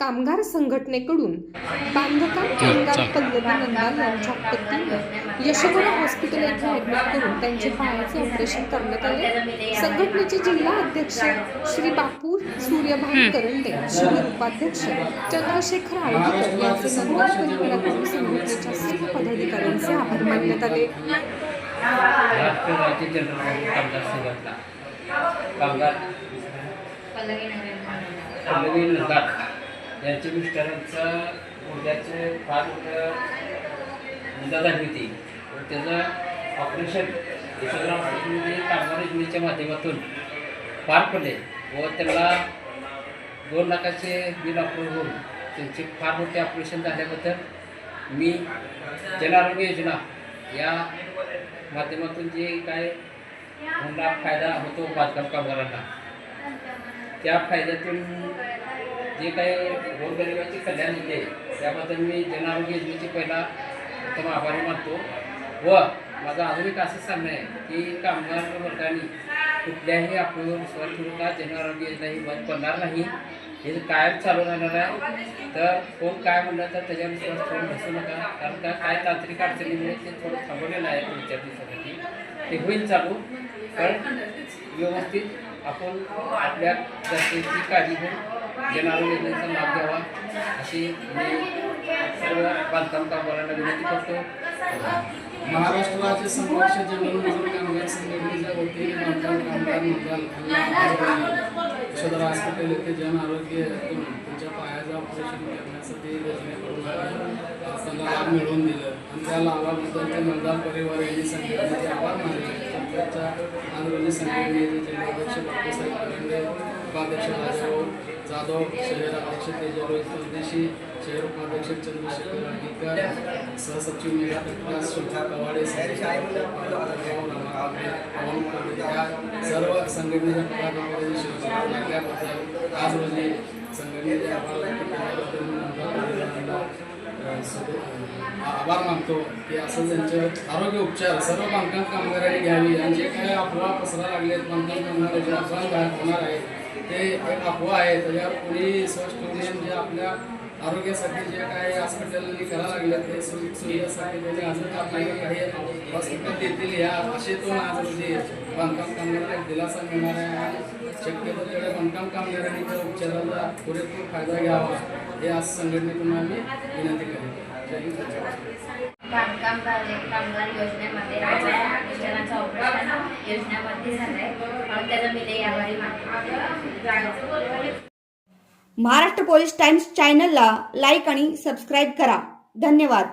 कामगार संघटनेकडून बांधकाम कामगार पल्लवी नंदाल यांच्या पतीने यशोधरा हॉस्पिटल येथे ऍडमिट करून त्यांचे पायाचे ऑपरेशन करण्यात आले. संघटनेचे जिल्हा अध्यक्ष श्री बापू सूर्यभान करंडे शिबिर उपाध्यक्ष चंद्रशेखर आळवीकर यांचे नंदन परिवाराकडून संघटनेच्या सर्व पदाधिकाऱ्यांचे आभार मानण्यात आले. कामगार त्यांच्या कामगार पल्लवी मिस्टरांचं फार मोठं निदा झाली होती. व त्याचं ऑपरेशन यशोधरा हॉस्पिटलमध्ये कामगार योजनेच्या माध्यमातून पार पडले. व त्याला दोन लाखाचे बिल अप्रूव्ह होऊन त्यांचे फार मोठे ऑपरेशन झाल्याबद्दल मी जन आरोग्य योजना या माध्यमातून जे काय त्यांना फायदा होतो बांधकाम कामगारांना. त्या फायद्यातून जे काही गोरगरिबाचे कल्याण होते त्याबद्दल मी जनआरोग्य योजनेचे पहिला उत्तम आभारी मानतो. व माझं अजून एक असं सांगणं आहे की कामगार वर्गाने कुठल्याही आपल्यावर विश्वास ठेवू का जन आरोग्य योजना ही बंद पडणार नाही हे कायम चालू राहणार आहे तर कोण काय म्हणलं तर त्याच्यावर विश्वास ठेवून बसू नका. कारण का काय तांत्रिक अडचणीमुळे ते थोडं थांबवलेलं आहे पुढच्या दिवसासाठी. ते होईल चालू पण व्यवस्थित आपण आपल्या जनतेची काळजी घेऊन जन आरोग्य योजनेचा लाभ घ्यावा. अशी मी सर्व बांधकाम कामगारांना विनंती करतो. महाराष्ट्र राज्य संघर्ष जनरल मजूर कामगार संघटनेच्या वतीने बांधकाम कामगार मंडळ यशोधरा हॉस्पिटल येथे जन आरोग्य त्यांच्या पायाचं ऑपरेशन करण्यासाठी योजनेकडून त्यांना लाभ मिळवून दिलं. आणि त्या लाभाबद्दल ते मंदार परिवार यांनी संघटनेचे आभार मानले. त्याच्या आज रोजी संघटनेचे जिल्हाध्यक्ष डॉक्टर साहेब उपाध्यक्ष जाधव शहर अध्यक्ष तेजरोहित परदेशी शहर उपाध्यक्ष चंद्रशेखर अधिकार सहसचिव मेघा प्रकाश शिल्पा कवाडे सर्व संघटनेच्या पदाधिकाऱ्यांनी आज रोजी संघटनेच्या आभार मानतो की असं त्यांचे आरोग्य उपचार सर्व बांधकाम कामगारांनी घ्यावी आणि जे काही अफवा पसरा लागलेत बांधकाम कामगारांचे अफवा बाहेर होणार आहे ते एक अफवा आहे. त्याच्यावर कोणी स्पष्ट होऊन जे आपल्या आरोग्यासाठी जे काही हॉस्पिटलनी करायला लागले ते सुविधा सुविधासाठी त्याने अजून आपल्याला काही हॉस्पिटल देतील या आशेतून आज म्हणजे बांधकाम कामगारांना दिलासा मिळणार आहे आणि शक्यतो तेवढ्या बांधकाम कामगारांनी त्या उपचाराचा पुरेपूर फायदा घ्यावा. हे आज संघटनेतून आम्ही विनंती करेन जय बांधकाम कामगार योजनेमध्ये माझ्या मिस्टरांचं ऑपरेशन योजनेमध्ये झालंय. म्हणून त्याचा मी लई आभारी महाराष्ट्र पोलीस टाइम्स चॅनलला लाईक आणि सबस्क्राईब करा. धन्यवाद.